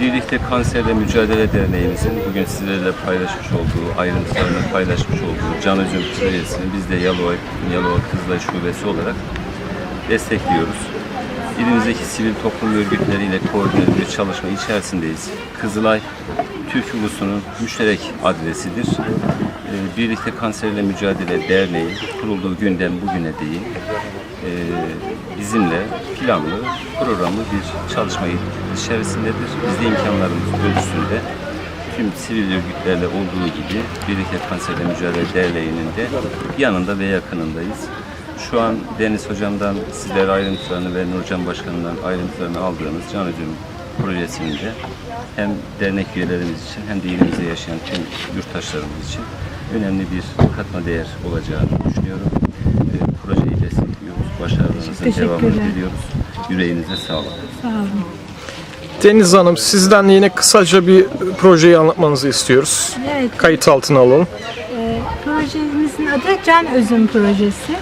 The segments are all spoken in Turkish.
Birlikte Kanserle Mücadele Derneğimizin bugün sizlerle paylaşmış olduğu, ayrıntılarını paylaşmış olduğu Can Özüm projesini biz de Yalova, Yalova Kızılay Şubesi olarak destekliyoruz. İlimizdeki sivil toplum örgütleriyle koordineli bir çalışma içerisindeyiz. Kızılay, Türk ulusunun müşterek adresidir. Ee, Birlikte Kanserle Mücadele Derneği kurulduğu günden bugüne değin e, bizimle planlı, programlı bir çalışma içerisindedir. Biz de imkanlarımız ölçüsünde tüm sivil örgütlerle olduğu gibi Birlikte Kanserle Mücadele Derneği'nin de yanında ve yakınındayız. Şu an Deniz Hocam'dan sizlere ayrıntılarını ve Nurcan Başkan'dan ayrıntılarını aldığımız Can Ödüm projesinde hem dernek üyelerimiz için hem de ilimizde yaşayan tüm yurttaşlarımız için önemli bir katma değer olacağını düşünüyorum. Başarılarınızın devamını diliyoruz. Yüreğinize sağlık. Sağ olun. Deniz Hanım sizden yine kısaca bir projeyi anlatmanızı istiyoruz. Evet, Kayıt altına alalım. e, projemizin adı Can Özüm Projesi.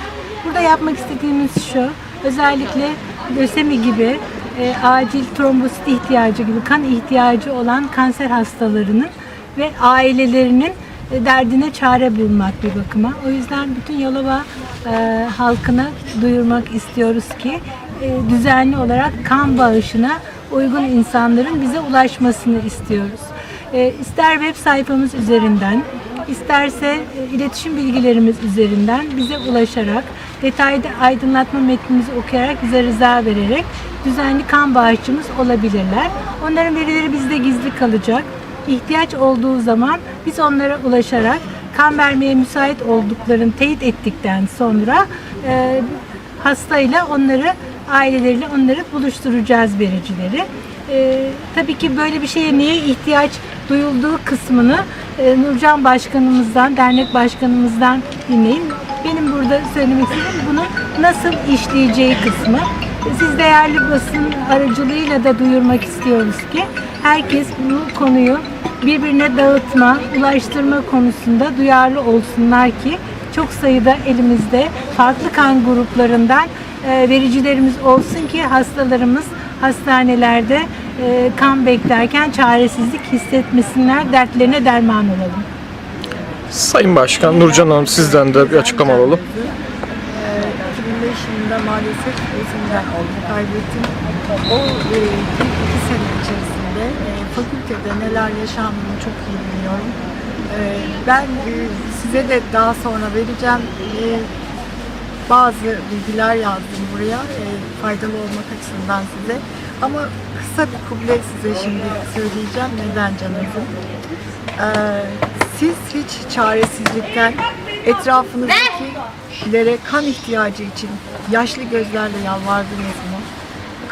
Burada yapmak istediğimiz şu, özellikle lösemi gibi e, acil trombosit ihtiyacı gibi kan ihtiyacı olan kanser hastalarının ve ailelerinin derdine çare bulmak bir bakıma. O yüzden bütün Yalova e, halkına duyurmak istiyoruz ki e, düzenli olarak kan bağışına uygun insanların bize ulaşmasını istiyoruz. E, ister web sayfamız üzerinden, isterse e, iletişim bilgilerimiz üzerinden bize ulaşarak, detaylı aydınlatma metnimizi okuyarak bize rıza vererek düzenli kan bağışçımız olabilirler. Onların verileri bizde gizli kalacak. İhtiyaç olduğu zaman biz onlara ulaşarak kan vermeye müsait olduklarını teyit ettikten sonra e, hastayla onları aileleriyle onları buluşturacağız vericileri. Ee, tabii ki böyle bir şeye neye ihtiyaç duyulduğu kısmını e, Nurcan Başkanımızdan, dernek başkanımızdan dinleyin. Benim burada söylemek istediğim bunun nasıl işleyeceği kısmı. Siz değerli basın aracılığıyla da duyurmak istiyoruz ki herkes bu konuyu birbirine dağıtma, ulaştırma konusunda duyarlı olsunlar ki çok sayıda elimizde farklı kan gruplarından e, vericilerimiz olsun ki hastalarımız hastanelerde e, kan beklerken çaresizlik hissetmesinler, dertlerine derman olalım. Sayın Başkan Nurcan Hanım sizden de bir açıklama alalım. Ee, 2005 yılında maalesef gözümden oldu, kaybettim. O e, içerisinde e, fakültede neler yaşandığını çok iyi biliyorum. E, ben e, size de daha sonra vereceğim e, bazı bilgiler yazdım buraya e, faydalı olmak açısından size. Ama kısa bir kuble size şimdi söyleyeceğim. Neden canım? Ee, siz hiç çaresizlikten etrafınızdakilere kan ihtiyacı için yaşlı gözlerle yalvardınız mı?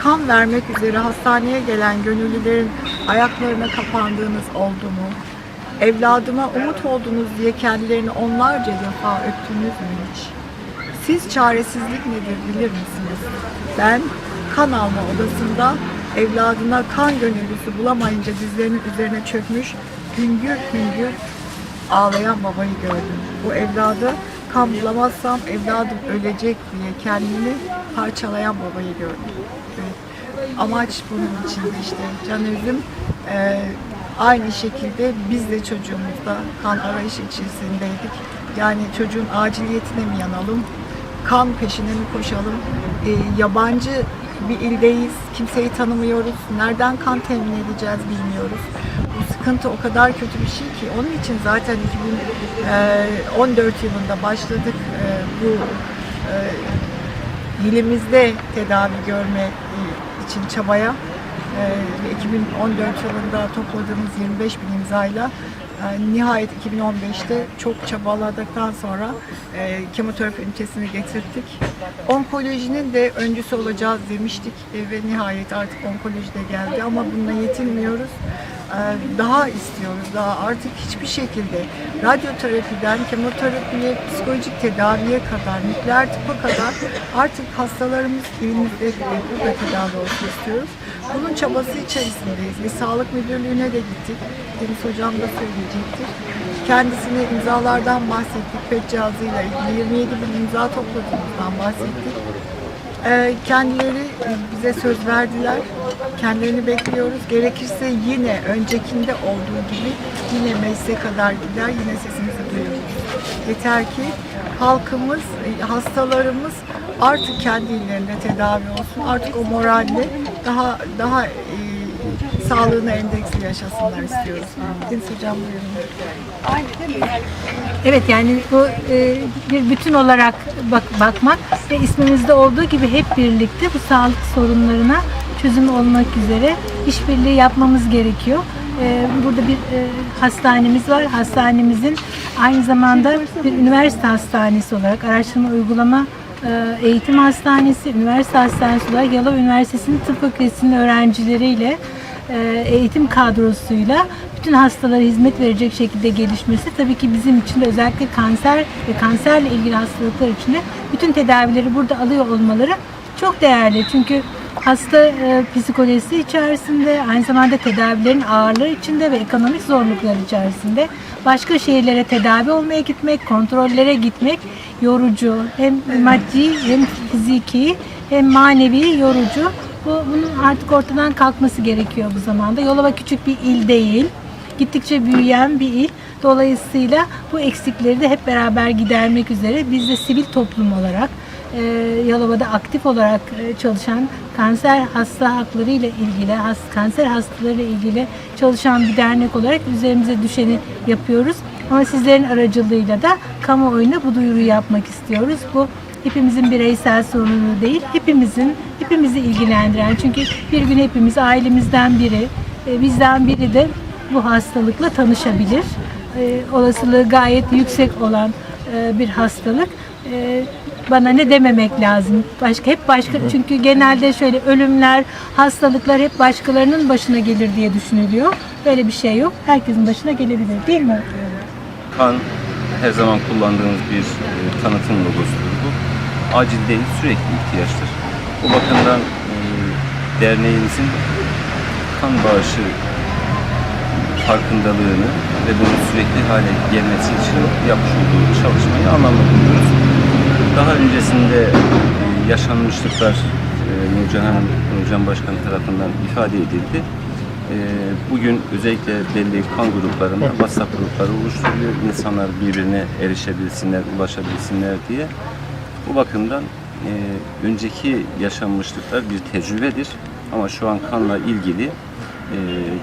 Kan vermek üzere hastaneye gelen gönüllülerin ayaklarına kapandığınız oldu mu? Evladıma umut oldunuz diye kendilerini onlarca defa öptünüz mü hiç? Siz çaresizlik nedir bilir misiniz? Ben kan alma odasında evladına kan gönüllüsü bulamayınca dizlerinin üzerine çökmüş hüngür hüngür ağlayan babayı gördüm. Bu evladı kan bulamazsam evladım ölecek diye kendini parçalayan babayı gördüm. Amaç bunun için işte can özüm eee, aynı şekilde biz de çocuğumuzda kan arayış içerisindeydik. Yani çocuğun aciliyetine mi yanalım, kan peşine mi koşalım, Eee, yabancı bir ildeyiz, kimseyi tanımıyoruz, nereden kan temin edeceğiz bilmiyoruz. Bu sıkıntı o kadar kötü bir şey ki onun için zaten 2014 yılında başladık eee, bu eee, ilimizde tedavi görme e, için çabaya. Ee, 2014 yılında topladığımız 25 bin imzayla e, nihayet 2015'te çok çabaladıktan sonra e, kemoterapi ünitesini getirdik. Onkolojinin de öncüsü olacağız demiştik e, ve nihayet artık onkoloji de geldi ama bununla yetinmiyoruz. Ee, daha istiyoruz, daha artık hiçbir şekilde radyoterapiden kemoterapiye, psikolojik tedaviye kadar, nükleer tıpa kadar artık hastalarımız elimizde ve burada tedavi olsun istiyoruz. Bunun çabası içerisindeyiz. Bir sağlık müdürlüğüne de gittik. Deniz hocam da söyleyecektir. Kendisine imzalardan bahsettik. PET cihazıyla ilgili 27 bin imza topladığımızdan bahsettik. Ee, kendileri bize söz verdiler. Kendilerini bekliyoruz. Gerekirse yine öncekinde olduğu gibi yine meclise kadar gider, yine sesimizi duyururuz. Yeter ki halkımız, hastalarımız artık kendi illerinde tedavi olsun. Artık o moralle daha daha e, sağlığına endeksli yaşasınlar istiyoruz. Deniz Hocam buyurun. Evet yani bu e, bir bütün olarak bak, bakmak ve ismimizde olduğu gibi hep birlikte bu sağlık sorunlarına çözüm olmak üzere işbirliği yapmamız gerekiyor. E, burada bir e, hastanemiz var. Hastanemizin aynı zamanda bir üniversite hastanesi olarak araştırma uygulama eğitim hastanesi, üniversite hastanesi olarak Yalova Üniversitesi'nin tıp fakültesinin öğrencileriyle e, eğitim kadrosuyla bütün hastalara hizmet verecek şekilde gelişmesi tabii ki bizim için de özellikle kanser ve kanserle ilgili hastalıklar için de bütün tedavileri burada alıyor olmaları çok değerli. Çünkü hasta e, psikolojisi içerisinde, aynı zamanda tedavilerin ağırlığı içinde ve ekonomik zorluklar içerisinde başka şehirlere tedavi olmaya gitmek, kontrollere gitmek yorucu. Hem maddi hem fiziki hem manevi yorucu. Bu, bunun artık ortadan kalkması gerekiyor bu zamanda. Yolova küçük bir il değil. Gittikçe büyüyen bir il. Dolayısıyla bu eksikleri de hep beraber gidermek üzere biz de sivil toplum olarak Yalova'da aktif olarak e, çalışan kanser hasta hakları ile ilgili, kanser hastaları ile ilgili çalışan bir dernek olarak üzerimize düşeni yapıyoruz. Ama sizlerin aracılığıyla da kamuoyuna bu duyuruyu yapmak istiyoruz. Bu hepimizin bireysel sorunu değil, hepimizin, hepimizi ilgilendiren. Çünkü bir gün hepimiz ailemizden biri, e, bizden biri de bu hastalıkla tanışabilir. E, olasılığı gayet yüksek olan bir hastalık. Bana ne dememek lazım? Başka hep başka çünkü genelde şöyle ölümler, hastalıklar hep başkalarının başına gelir diye düşünülüyor. Böyle bir şey yok. Herkesin başına gelebilir değil mi? Kan her zaman kullandığımız bir e, tanıtım logosudur bu. Acil değil, sürekli ihtiyaçtır. Bu bakımdan e, derneğimizin kan bağışı farkındalığını ve bunun sürekli hale gelmesi için yapmış olduğu çalışmayı anlamlı buluyoruz. Daha öncesinde yaşanmışlıklar e, Nurcan Nurcan Başkan tarafından ifade edildi. E, Bugün özellikle belli kan gruplarında WhatsApp grupları oluşturuyor. İnsanlar birbirine erişebilsinler, ulaşabilsinler diye. Bu bakımdan e, önceki yaşanmışlıklar bir tecrübedir. Ama şu an kanla ilgili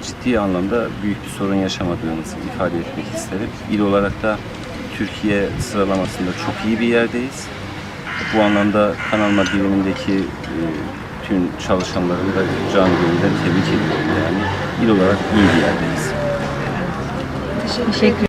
ciddi anlamda büyük bir sorun yaşamadığımızı ifade etmek isterim. İl olarak da Türkiye sıralamasında çok iyi bir yerdeyiz. Bu anlamda kan alma birimindeki e, tüm çalışanları da canı gönülden tebrik ediyorum. Yani il olarak iyi bir yerdeyiz. Teşekkür